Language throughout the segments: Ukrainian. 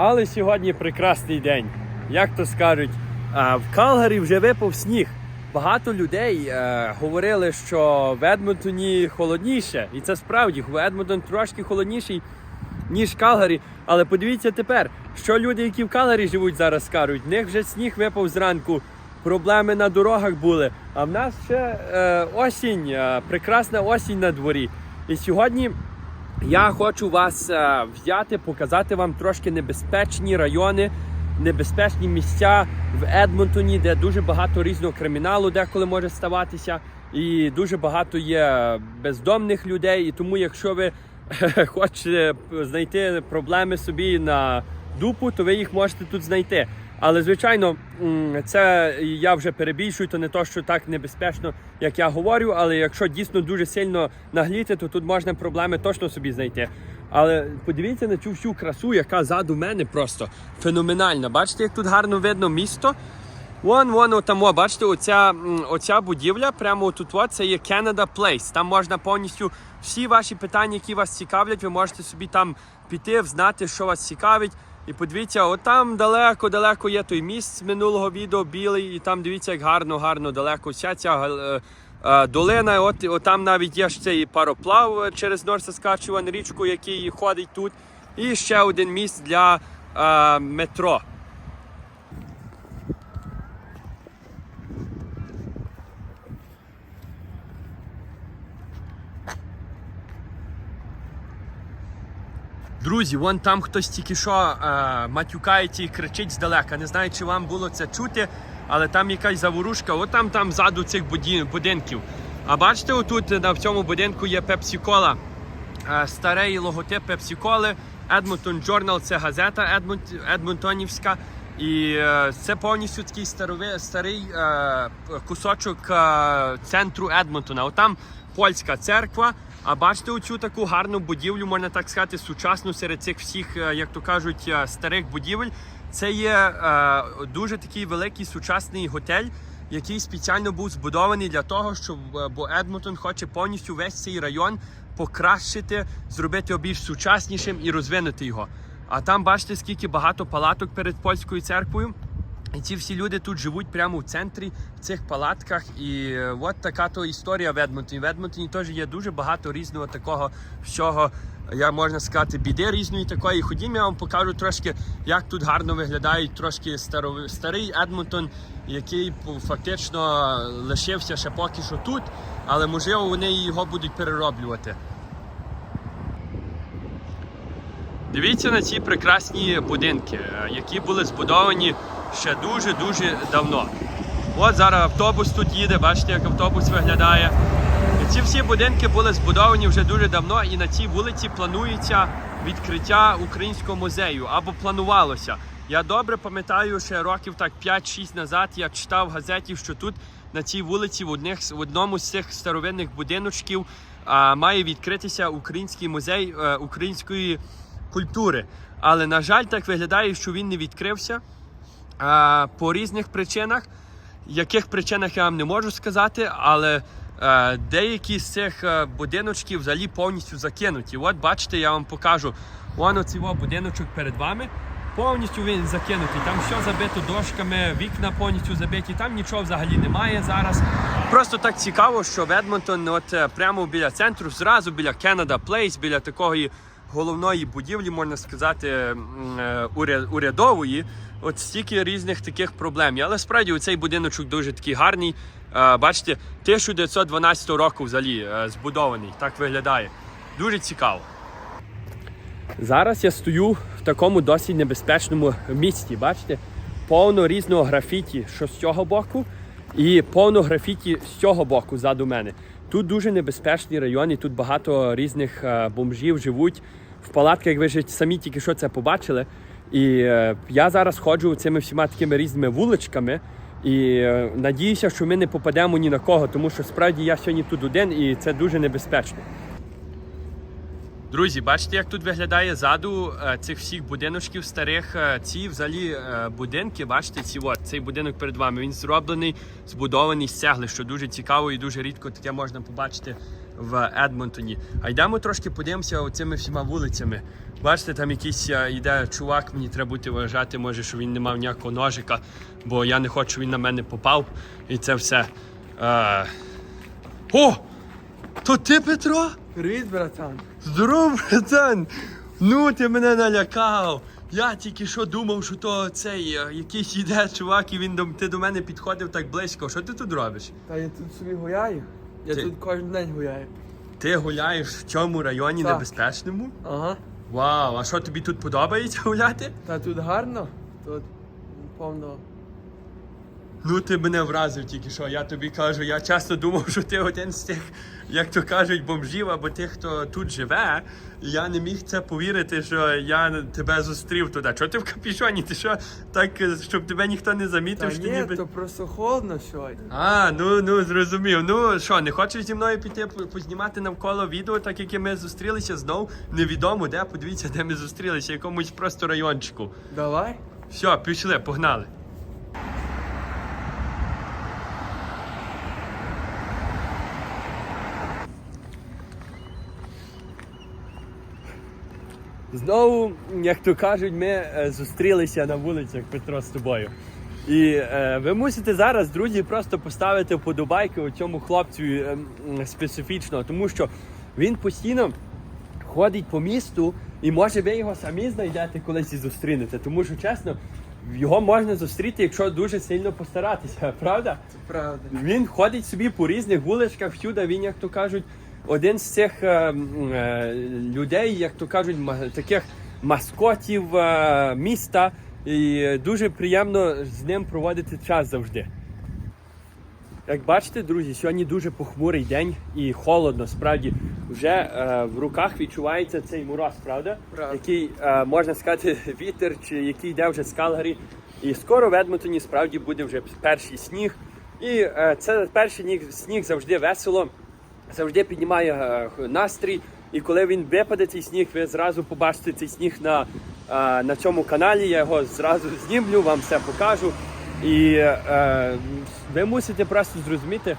Але сьогодні прекрасний день. Як то скажуть, в Калгарі вже випав сніг. Багато людей е, говорили, що в Едмонтоні холодніше. І це справді, в Едмонтон трошки холодніший, ніж Калгарі. Але подивіться тепер, що люди, які в Калгарі живуть зараз, скажуть. В них вже сніг випав зранку, проблеми на дорогах були. А в нас ще е, осінь, е, прекрасна осінь на дворі. І сьогодні я хочу вас е, взяти, показати вам трошки небезпечні райони, небезпечні місця в Едмонтоні, де дуже багато різного криміналу деколи може ставатися, і дуже багато є бездомних людей. І тому, якщо ви хочете знайти проблеми собі на дупу, то ви їх можете тут знайти. Але звичайно, це я вже перебільшую, то не то, що так небезпечно, як я говорю. Але якщо дійсно дуже сильно нагліти, то тут можна проблеми точно собі знайти. Але подивіться на цю всю красу, яка ззаду мене просто феноменальна. Бачите, як тут гарно видно місто. Вон, вон, отам, о, бачите, оця, оця будівля, прямо тут, от, це є Canada Place. Там можна повністю всі ваші питання, які вас цікавлять, ви можете собі там піти, знати, що вас цікавить. І подивіться, от там далеко-далеко є той міст минулого відео білий, і там дивіться, як гарно, гарно далеко. Вся ця е, е, долина, от, от там навіть є ж цей пароплав е, через Норсаскачуван, річку, який ходить тут. І ще один міст для е, метро. Друзі, вон там хтось тільки що е, матюкається і кричить здалека. Не знаю, чи вам було це чути, але там якась заворушка, от там там ззаду цих будинків. А бачите, отут на в цьому будинку є Пепсі-Кола. Е, старий логотип Пепсі-Коли. Edmonton Journal це газета Едмонт, Едмонтонівська. І е, це повністю такий старовий, старий е, кусочок е, центру Едмонтона. Отам польська церква. А бачите оцю таку гарну будівлю, можна так сказати, сучасну серед цих всіх, е, як то кажуть, е, старих будівель. Це є е, дуже такий великий сучасний готель, який спеціально був збудований для того, щоб е, бо Едмонтон хоче повністю весь цей район покращити, зробити його більш сучаснішим і розвинути його. А там бачите, скільки багато палаток перед польською церквою. І ці всі люди тут живуть прямо в центрі в цих палатках. І е, от така то історія в Едмонтоні. В Едмонтоні теж є дуже багато різного такого всього, я можна сказати, біди різної такої. Ходімо, я вам покажу трошки, як тут гарно виглядають трошки старо, старий Едмонтон, який фактично лишився ще поки що тут, але можливо вони його будуть перероблювати. Дивіться на ці прекрасні будинки, е, які були збудовані ще дуже-дуже давно. От зараз автобус тут їде, бачите, як автобус виглядає. Ці всі будинки були збудовані вже дуже давно, і на цій вулиці планується відкриття українського музею або планувалося. Я добре пам'ятаю, ще років так 5-6 назад я читав в газеті, що тут на цій вулиці в, одних, в одному з цих старовинних будиночків а, має відкритися український музей е, української культури. Але на жаль, так виглядає, що він не відкрився а, по різних причинах. Яких причинах я вам не можу сказати, але е, деякі з цих е, будиночків взагалі повністю закинуті. От бачите, я вам покажу. Вон оцей будиночок перед вами. Повністю він закинутий. Там все забито дошками, вікна повністю забиті, там нічого взагалі немає зараз. Просто так цікаво, що в Едмонтон, от е, прямо біля центру, зразу біля Canada Place, біля такої головної будівлі, можна сказати, урядової. От стільки різних таких проблем. Але справді цей будиночок дуже такий гарний. Е, Бачите, 1912 року взагалі е, збудований. Так виглядає. Дуже цікаво. Зараз я стою в такому досить небезпечному місці. Бачите, повно різного графіті, що з цього боку, і повно графіті з цього боку ззаду мене. Тут дуже небезпечний район, і тут багато різних е, бомжів живуть в палатках, ви ж самі тільки що це побачили. І е, я зараз ходжу цими всіма такими різними вуличками. І е, надіюся, що ми не попадемо ні на кого, тому що справді я сьогодні тут один і це дуже небезпечно. Друзі, бачите, як тут виглядає ззаду е, цих всіх будиночків старих. Ці взагалі будинки, бачите, ці от, цей будинок перед вами. Він зроблений, збудований з цегли, що дуже цікаво і дуже рідко таке можна побачити в Едмонтоні. А йдемо трошки подивимося оцими всіма вулицями. Бачите, там якийсь е, йде чувак, мені треба бути вважати, може, що він не мав ніякого ножика, бо я не хочу, щоб він на мене попав. І це все. Е... О! То ти Петро? Привіт, братан. Здоров, братан! Ну, ти мене налякав. Я тільки що думав, що то цей е, якийсь іде чувак, і він до ти до мене підходив так близько. Що ти тут робиш? Та я тут собі гуляю. Я Ти- тут кожен день гуляю. Ти гуляєш в цьому районі Так. небезпечному? Ага. Вау, а що тобі тут подобається гуляти? Та тут гарно. Тут повно. Ну ти мене вразив тільки що. Я тобі кажу, я часто думав, що ти один з тих, як то кажуть, бомжів або тих, хто тут живе. І я не міг це повірити, що я тебе зустрів туди. Чого ти в капішоні? Ти що так, щоб тебе ніхто не замітив, Та що ні, ніби. то просто холодно сьогодні. А, ну ну зрозумів. Ну що, не хочеш зі мною піти познімати навколо відео, так як ми зустрілися знов невідомо де. Подивіться, де ми зустрілися, якомусь просто райончику. Давай. Все, пішли, погнали. Знову, як то кажуть, ми е, зустрілися на вулицях Петро з тобою. І е, ви мусите зараз, друзі, просто поставити вподобайки у цьому хлопцю е, специфічно, тому що він постійно ходить по місту, і може ви його самі знайдете колись і зустрінете. Тому що чесно, його можна зустріти, якщо дуже сильно постаратися, правда? Це правда. Він ходить собі по різних вуличках всюди. Він, як то кажуть, один з цих е, е, людей, як то кажуть, таких маскотів е, міста. І дуже приємно з ним проводити час завжди. Як бачите, друзі, сьогодні дуже похмурий день і холодно. Справді вже е, в руках відчувається цей мороз, правда? Правда. Який е, можна сказати, вітер, чи який йде вже з Калгарі. І скоро в Едмонтоні справді буде вже перший сніг. І е, це перший сніг завжди весело, завжди піднімає е, настрій. І коли він випаде, цей сніг, ви зразу побачите цей сніг на, е, на цьому каналі. Я його зразу знімлю, вам все покажу. І е, ви мусите просто зрозуміти,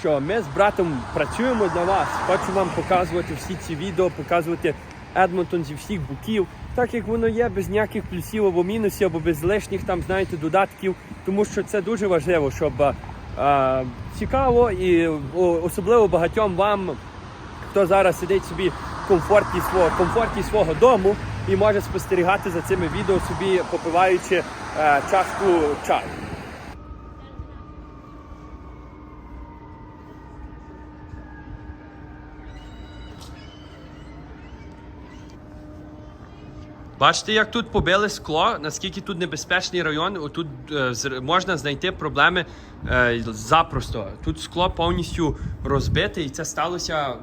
що ми з братом працюємо для вас. Хочу вам показувати всі ці відео, показувати Едмонтон зі всіх боків, так як воно є, без ніяких плюсів або мінусів, або без лишніх там, знаєте, додатків. Тому що це дуже важливо, щоб цікаво і особливо багатьом вам хто зараз сидить собі в комфорті свого комфорті свого дому і може спостерігати за цими відео собі, попиваючи е, чашку чаю. Бачите, як тут побили скло, наскільки тут небезпечний район, тут е, можна знайти проблеми е, запросто. Тут скло повністю розбите, і це сталося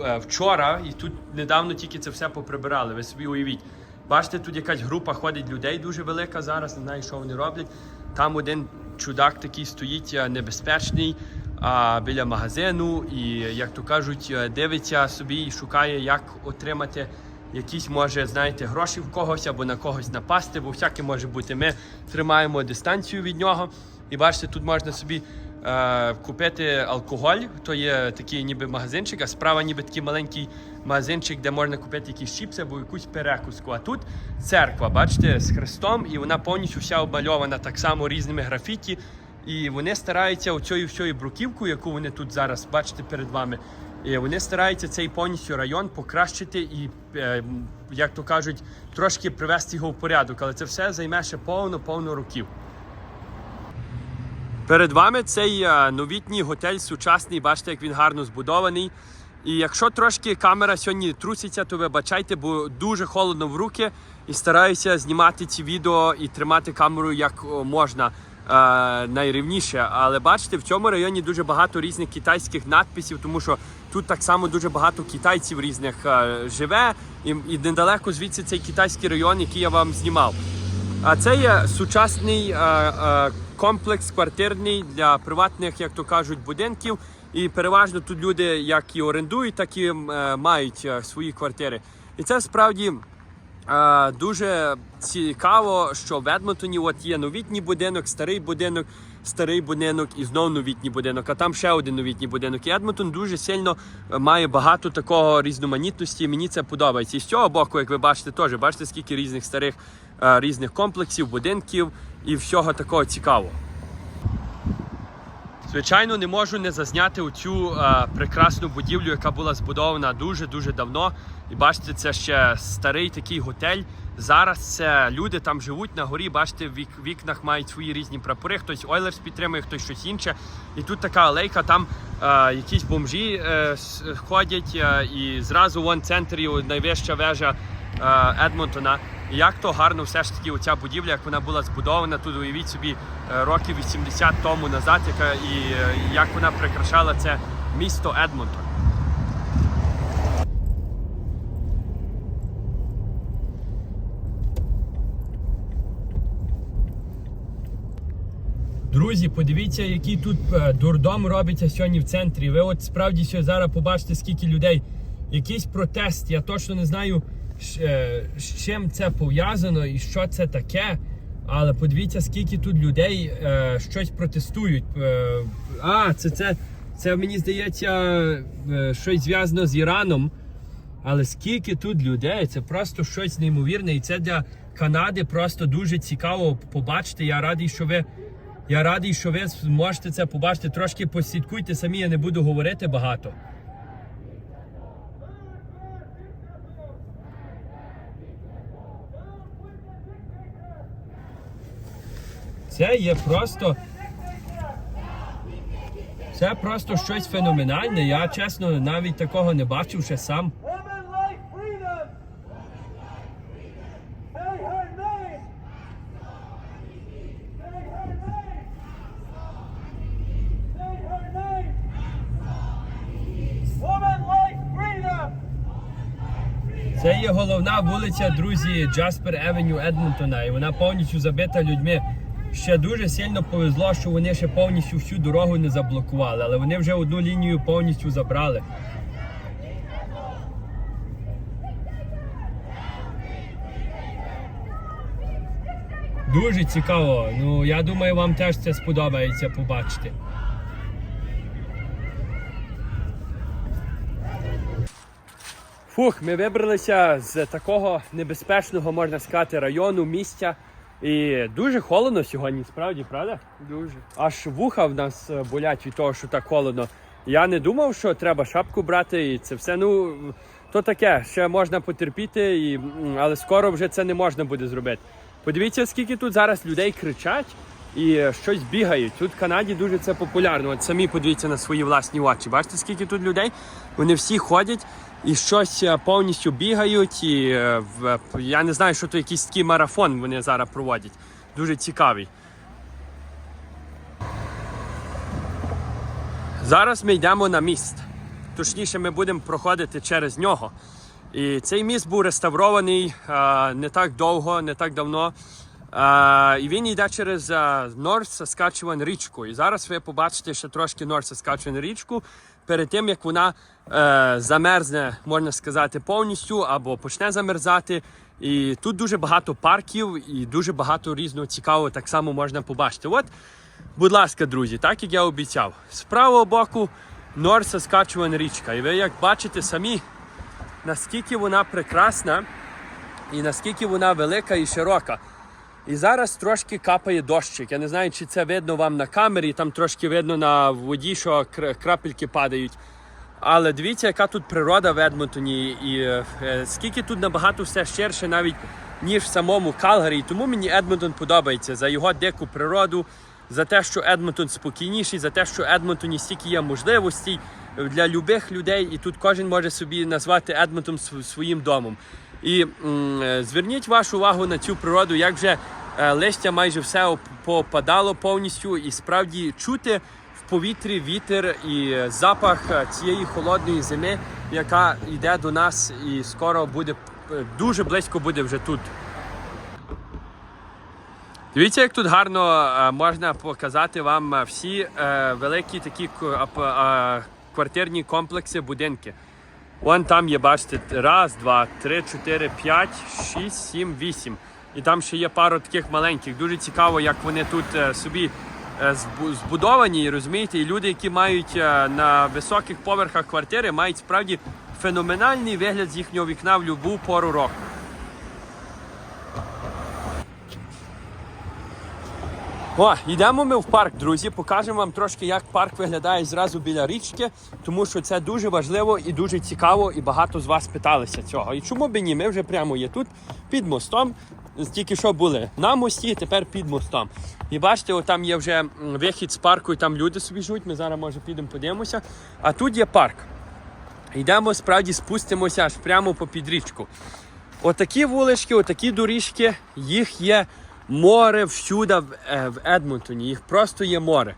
е, вчора, і тут недавно тільки це все поприбирали. Ви собі уявіть. Бачите, тут якась група ходить людей дуже велика зараз, не знаю, що вони роблять. Там один чудак такий стоїть е, небезпечний а, біля магазину, і, як то кажуть, е, дивиться собі і шукає, як отримати якісь, може, знаєте, гроші в когось або на когось напасти, бо всяке може бути. Ми тримаємо дистанцію від нього. І бачите, тут можна собі е, купити алкоголь. То є такий ніби магазинчик, а справа ніби такий маленький магазинчик, де можна купити якісь чіпси або якусь перекуску. А тут церква, бачите, з хрестом, і вона повністю вся обмальована так само різними графіті. І вони стараються оцією всією бруківкою, яку вони тут зараз бачите перед вами. І вони стараються цей повністю район покращити і, е, як то кажуть, трошки привести його в порядок. Але це все займе ще повно-повно років. Перед вами цей е, новітній готель сучасний, бачите, як він гарно збудований. І якщо трошки камера сьогодні труситься, то вибачайте, бо дуже холодно в руки і стараюся знімати ці відео і тримати камеру як можна е, найрівніше. Але бачите, в цьому районі дуже багато різних китайських надписів, тому що тут так само дуже багато китайців різних е, живе, і, і недалеко звідси цей китайський район, який я вам знімав. А це є сучасний е, е, комплекс квартирний для приватних, як то кажуть, будинків. І переважно тут люди як і орендують, так і мають свої квартири. І це справді дуже цікаво, що в Едмонтоні от є новітній будинок, старий будинок. Старий будинок і знов новітній будинок, а там ще один новітній будинок. І Едмонтон дуже сильно е, має багато такого різноманітності. Мені це подобається. І з цього боку, як ви бачите, теж бачите, скільки різних старих е, різних комплексів, будинків і всього такого цікавого. Звичайно, не можу не зазняти оцю е, прекрасну будівлю, яка була збудована дуже дуже давно. І бачите, це ще старий такий готель. Зараз це люди там живуть на горі. Бачите, в вік- вікнах мають свої різні прапори. Хтось Ойлерс підтримує, хтось щось інше. І тут така алейка, там е, якісь бомжі е, ходять, е, і зразу вон центрі найвища вежа е, Едмонтона. І як то гарно все ж таки оця будівля, як вона була збудована, тут уявіть собі е, років 80 тому назад, яка і е, як вона прикрашала це місто Едмонтон. Друзі, подивіться, який тут е, дурдом робиться сьогодні в центрі. Ви от справді сьогодні зараз побачите, скільки людей. Якийсь протест. Я точно не знаю, е, з чим це пов'язано і що це таке. Але подивіться, скільки тут людей е, щось протестують. А, це, це, це мені здається щось зв'язано з Іраном. Але скільки тут людей, це просто щось неймовірне. І це для Канади просто дуже цікаво побачити. Я радий, що ви. Я радий, що ви можете це побачити. Трошки послідкуйте самі, я не буду говорити багато. Це є просто. Це просто щось феноменальне. Я чесно навіть такого не бачив ще сам. Вулиця, друзі, Джаспер Евеню Едмонтона, і вона повністю забита людьми. Ще дуже сильно повезло, що вони ще повністю всю дорогу не заблокували, але вони вже одну лінію повністю забрали. Дуже цікаво. Ну я думаю, вам теж це сподобається побачити. Фух, ми вибралися з такого небезпечного, можна сказати, району, місця. І дуже холодно сьогодні, справді, правда? Дуже. Аж вуха в нас е, болять від того, що так холодно. Я не думав, що треба шапку брати, і це все. Ну то таке, ще можна потерпіти, і, але скоро вже це не можна буде зробити. Подивіться, скільки тут зараз людей кричать і е, щось бігають. Тут в Канаді дуже це популярно. От самі подивіться на свої власні очі. Бачите, скільки тут людей? Вони всі ходять і щось е, повністю бігають. І е, я не знаю, що то якийсь такий марафон вони зараз проводять. Дуже цікавий. Зараз ми йдемо на міст. Точніше, ми будемо проходити через нього. І цей міст був реставрований е, не так довго, не так давно. Е, і він йде через Норth Saskatchewan річку. І зараз ви побачите ще трошки North Saskatchewan річку перед тим, як вона е, замерзне, можна сказати, повністю або почне замерзати. І тут дуже багато парків і дуже багато різного цікавого так само можна побачити. От Будь ласка, друзі, так як я обіцяв, з правого боку North Saskatchewan річка. І ви як бачите самі, наскільки вона прекрасна і наскільки вона велика і широка. І зараз трошки капає дощик. Я не знаю, чи це видно вам на камері, там трошки видно на воді, що крапельки падають. Але дивіться, яка тут природа в Едмонтоні, і е, е, скільки тут набагато все ширше, навіть ніж в самому Калгарі. Тому мені Едмонтон подобається за його дику природу, за те, що Едмонтон спокійніший, за те, що Едмонтоні стільки є можливостей для любих людей, і тут кожен може собі назвати Едмонтон своїм домом. І м, е, зверніть вашу увагу на цю природу, як вже е, листя майже все попадало повністю, і справді чути в повітрі вітер і е, запах е, цієї холодної зими, яка йде до нас, і скоро буде дуже близько буде вже тут. Дивіться, як тут гарно можна показати вам всі великі такі квартирні комплекси, будинки. Вон там є, бачите, раз, два, три, чотири, п'ять, шість, сім, вісім. І там ще є пару таких маленьких. Дуже цікаво, як вони тут е, собі е, збудовані, розумієте, і люди, які мають е, на високих поверхах квартири, мають справді феноменальний вигляд з їхнього вікна в будь-яку пору року. О, йдемо ми в парк, друзі. Покажемо вам трошки, як парк виглядає зразу біля річки, тому що це дуже важливо і дуже цікаво, і багато з вас питалися цього. І чому б ні? Ми вже прямо є тут під мостом. Тільки що були на мості, тепер під мостом. І бачите, там є вже вихід з парку, і там люди собі живуть. Ми зараз може підемо подивимося. А тут є парк. Йдемо справді спустимося аж прямо по підрічку. Отакі вулички, отакі доріжки, їх є море всюди в, е, в Едмонтоні, їх просто є море.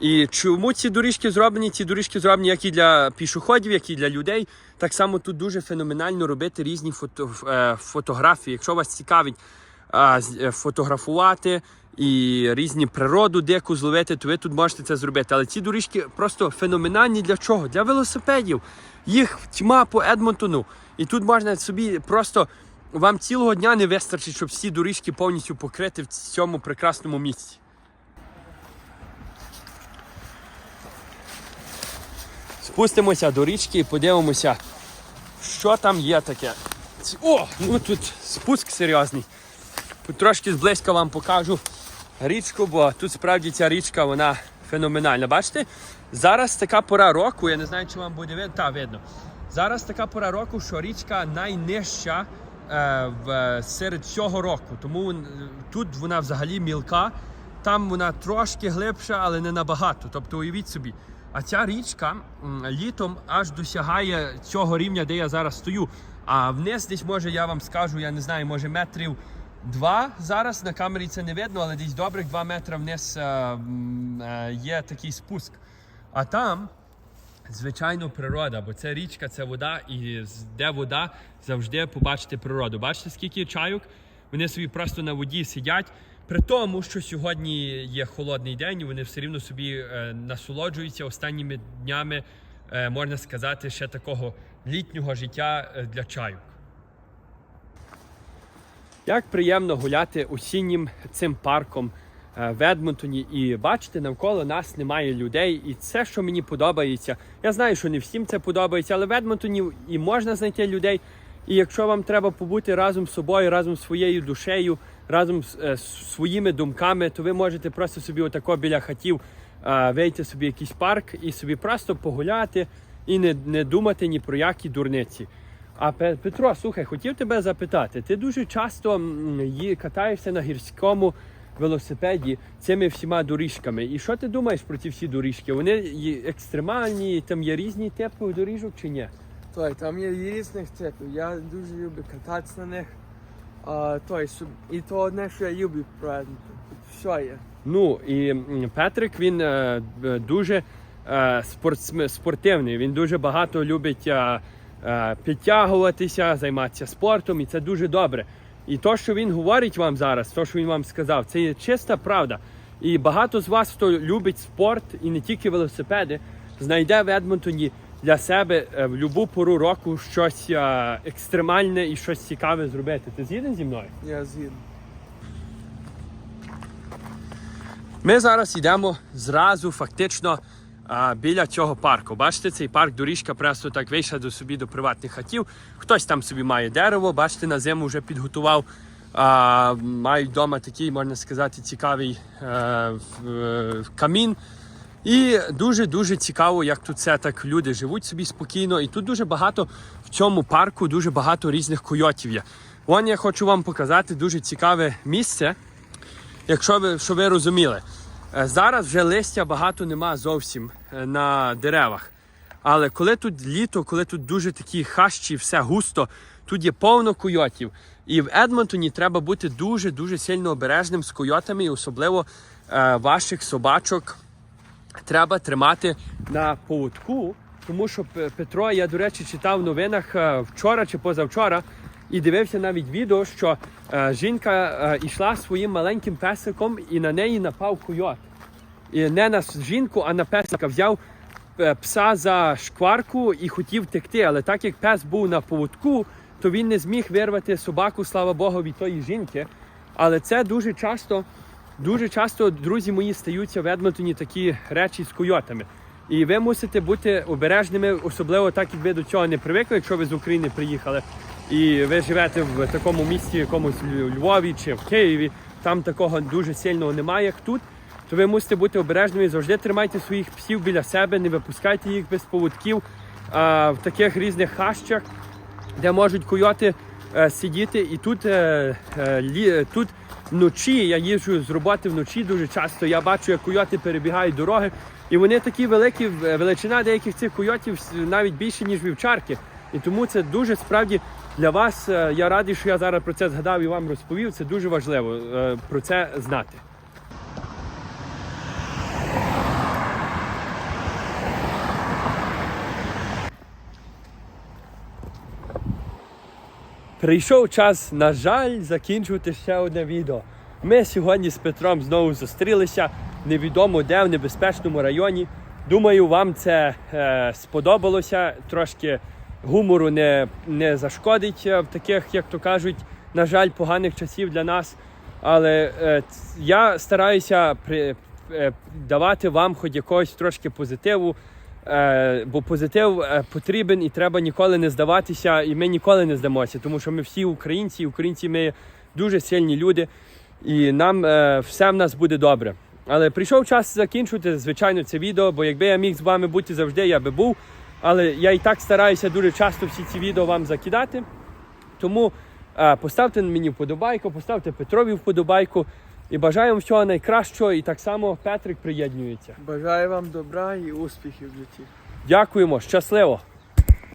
І чому ці доріжки зроблені? Ці доріжки зроблені як і для пішоходів, як і для людей. Так само тут дуже феноменально робити різні фото, е, фотографії. Якщо вас цікавить е, фотографувати і різні природу дику зловити, то ви тут можете це зробити. Але ці доріжки просто феноменальні для чого? Для велосипедів. Їх тьма по Едмонтону. І тут можна собі просто вам цілого дня не вистачить, щоб всі доріжки повністю покрити в цьому прекрасному місці. Спустимося до річки і подивимося, що там є таке. О, ну тут спуск серйозний. Трошки зблизька вам покажу річку, бо тут справді ця річка вона феноменальна. Бачите? Зараз така пора року, я не знаю, чи вам буде видно. Та, видно. Зараз така пора року, що річка найнижча в, серед всього року. Тому е, тут вона взагалі мілка, там вона трошки глибша, але не набагато. Тобто уявіть собі. А ця річка літом аж досягає цього рівня, де я зараз стою. А вниз десь може, я вам скажу, я не знаю, може метрів два зараз. На камері це не видно, але десь добрих два метри вниз е, е, є такий спуск. А там Звичайно, природа, бо це річка, це вода, і де вода завжди побачите природу. Бачите, скільки чайок? Вони собі просто на воді сидять. При тому, що сьогодні є холодний день, і вони все рівно собі е, насолоджуються останніми днями, е, можна сказати, ще такого літнього життя е, для чайок. Як приємно гуляти осіннім цим парком в Едмонтоні і бачите, навколо нас немає людей. І це, що мені подобається. Я знаю, що не всім це подобається, але в Едмонтоні і можна знайти людей. І якщо вам треба побути разом з собою, разом з своєю душею, разом з, е, своїми думками, то ви можете просто собі отако біля хатів е, вийти собі в якийсь парк і собі просто погуляти і не, не думати ні про які дурниці. А Петро, слухай, хотів тебе запитати. Ти дуже часто катаєшся на гірському велосипеді цими всіма доріжками. І що ти думаєш про ці всі доріжки? Вони екстремальні, там є різні типи доріжок чи ні? Той, там є різних типів. Я дуже люблю кататися на них. А, той. І то одне, що я люблю про все є. Ну і Петрик він е, дуже е, спортсме- спортивний. Він дуже багато любить е, е, підтягуватися, займатися спортом, і це дуже добре. І то, що він говорить вам зараз, то, що він вам сказав, це є чиста правда. І багато з вас, хто любить спорт і не тільки велосипеди, знайде в Едмонтоні для себе е, в будь-яку пору року щось е, екстремальне і щось цікаве зробити. Ти згіден зі мною? Я згідний. Ми зараз йдемо зразу фактично а, біля цього парку. Бачите, цей парк доріжка просто так вийшла до собі до приватних хатів. Хтось там собі має дерево, бачите, на зиму вже підготував. А, мають вдома такий, можна сказати, цікавий е, в- е, камін. І дуже-дуже цікаво, як тут все так люди живуть собі спокійно. І тут дуже багато в цьому парку, дуже багато різних койотів є. Вон я хочу вам показати дуже цікаве місце. Якщо ви, щоб ви розуміли, Е, зараз вже листя багато нема зовсім е, на деревах. Але коли тут літо, коли тут дуже такі хащі, все густо, тут є повно койотів. І в Едмонтоні треба бути дуже-дуже сильно обережним з койотами, і особливо е, ваших собачок треба тримати на поводку. Тому що Петро, я, до речі, читав в новинах е, вчора чи позавчора і дивився навіть відео, що е, жінка е, йшла своїм маленьким песиком і на неї напав койот. І не на жінку, а на песика. Взяв е, пса за шкварку і хотів втекти. Але так як пес був на поводку, то він не зміг вирвати собаку, слава Богу, від тої жінки. Але це дуже часто дуже часто друзі мої стаються в Едмонтоні такі речі з койотами. І ви мусите бути обережними, особливо так, як ви до цього не привикли, якщо ви з України приїхали. І ви живете в такому місті, якомусь Львові чи в Києві, там такого дуже сильного немає, як тут. То ви мусите бути обережними, завжди тримайте своїх псів біля себе, не випускайте їх без поводків а, в таких різних хащах, де можуть койоти е, сидіти. І тут, е, е, лі, тут вночі я їжджу з роботи вночі дуже часто. Я бачу, як койоти перебігають дороги. І вони такі великі, величина деяких цих койотів навіть більше, ніж вівчарки. І тому це дуже справді для вас. е, Я радий, що я зараз про це згадав і вам розповів. Це дуже важливо е, про це знати. Прийшов час, на жаль, закінчувати ще одне відео. Ми сьогодні з Петром знову зустрілися невідомо де в небезпечному районі. Думаю, вам це е, сподобалося. Трошки гумору не, не зашкодить е, в таких, як то кажуть, на жаль, поганих часів для нас. Але е, я стараюся при, е, давати вам хоч якогось трошки позитиву. Е, бо позитив е, потрібен і треба ніколи не здаватися, і ми ніколи не здамося, тому що ми всі українці, і українці ми дуже сильні люди, і нам е, все в нас буде добре. Але прийшов час закінчувати, звичайно, це відео, бо якби я міг з вами бути завжди, я би був. Але я і так стараюся дуже часто всі ці відео вам закидати. Тому е, поставте мені вподобайку, поставте Петрові вподобайку. І бажаю вам всього найкращого. І так само Петрик приєднюється. Бажаю вам добра і успіхів в житті. Дякуємо, щасливо!